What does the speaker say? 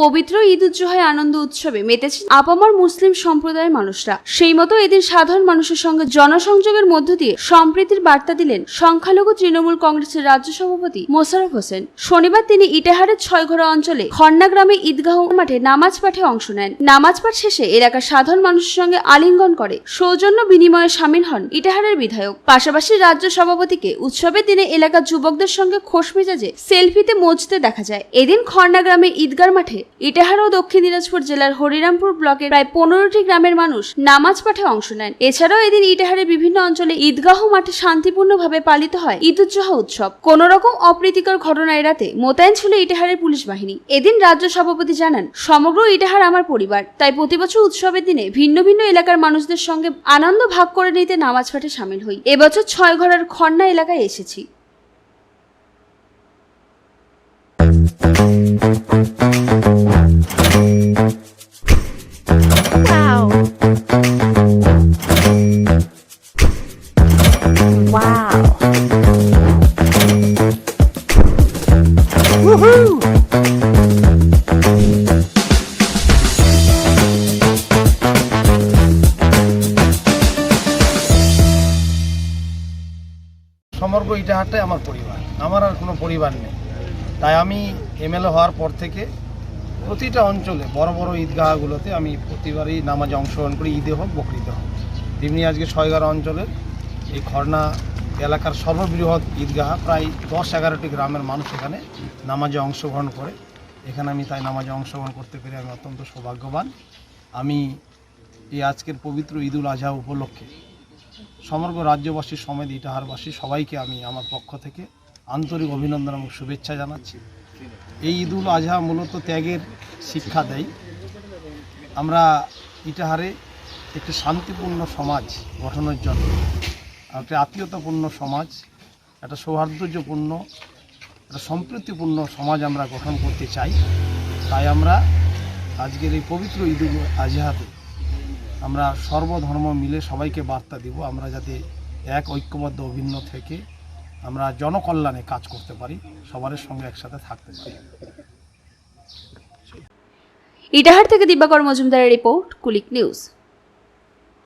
পবিত্র ঈদ উজ্জোহায় আনন্দ উৎসবে মেতেছে আপামর মুসলিম সম্প্রদায়ের মানুষরা। সেই মতো এদিন সাধারণ মানুষের সঙ্গে জনসংযোগের মধ্য দিয়ে সম্প্রীতির বার্তা দিলেন সংখ্যালঘু তৃণমূল কংগ্রেসের রাজ্য সভাপতি মোশাররফ হোসেন। শনিবার তিনি ইটাহারের ছয়ঘরা অঞ্চলে খন্না গ্রামে ঈদগাহ মাঠে নামাজ পাঠে অংশ নেন। নামাজ পাঠ শেষে এলাকার সাধারণ মানুষের সঙ্গে আলিঙ্গন করে সৌজন্য বিনিময়ে সামিল হন ইটাহারের বিধায়ক। পাশাপাশি রাজ্য সভাপতিকে উৎসবের দিনে এলাকার যুবকদের সঙ্গে খোশ মেজাজে সেলফিতে মজতে দেখা যায়। এদিন খর্ণা গ্রামে ঈদগার মাঠে ইটাহার ও দক্ষিণ দিনাজপুর জেলার হরিরামপুর ব্লকের প্রায় পনেরোটি গ্রামের মানুষ নামাজ পাঠে অংশ নেন। এছাড়াও এদিন ইটাহারের বিভিন্ন অঞ্চলে ঈদগাহ মাঠে শান্তিপূর্ণভাবে পালিত হয় ঈদ উজ্জোহা উৎসব। কোন রকম অপ্রীতিকর ঘটনা এড়াতে মোতায়েন ছিল ইটাহারের পুলিশ বাহিনী। এদিন রাজ্য সভাপতি জানান, সমগ্র ইটাহার আমার পরিবার, তাই প্রতি বছর উৎসবের দিনে ভিন্ন ভিন্ন এলাকার মানুষদের সঙ্গে আনন্দ ভাগ করে নিতে নামাজ পাঠে সামিল হই। এবছর ছয় ঘরের খন্না এলাকায় এসেছি। Wow. Woohoo! সমগ্র ইটাহারটাই আমার পরিবার আমার আর কোনো পরিবার নেই তাই আমি এমএলএ হওয়ার পর থেকে প্রতিটা অঞ্চলে বড় বড় ঈদগাহগুলোতে আমি প্রতিবারই নামাজে অংশগ্রহণ করি, ঈদে হোক, বকরিদে হোক তেমনি আজকে ছয়গারো অঞ্চলের এই খর্না এলাকার সর্ববৃহৎ ঈদগাহ, প্রায় দশ এগারোটি গ্রামের মানুষ এখানে নামাজে অংশগ্রহণ করে। এখানে আমি তাই নামাজে অংশগ্রহণ করতে পেরে আমি অত্যন্ত সৌভাগ্যবান। আমি এই আজকের পবিত্র ঈদুল আজহা উপলক্ষে সমগ্র রাজ্যবাসী সমেত ইটাহারবাসী সবাইকে আমি আমার পক্ষ থেকে আন্তরিক অভিনন্দন এবং শুভেচ্ছা জানাচ্ছি। এই ঈদুল আজহা মূলত ত্যাগের শিক্ষা দেয়। আমরা ইটাহারে একটি শান্তিপূর্ণ সমাজ গঠনের জন্য একটি আত্মীয়তাপূর্ণ সমাজ, একটা সৌহার্দ্যপূর্ণ, একটা সম্প্রীতিপূর্ণ সমাজ আমরা গঠন করতে চাই। তাই আমরা আজকের এই পবিত্র ঈদুল আজহাতে আমরা সর্বধর্ম মিলে সবাইকে বার্তা দিব, আমরা যাতে এক ঐক্যবদ্ধ অভিন্ন থেকে আমরা জনকল্যাণে কাজ করতে পারি সবার সঙ্গে একসাথে থাকতে পারি। ইটাহার থেকে দিবাকর মজুমদারের রিপোর্ট কুলিক নিউজ।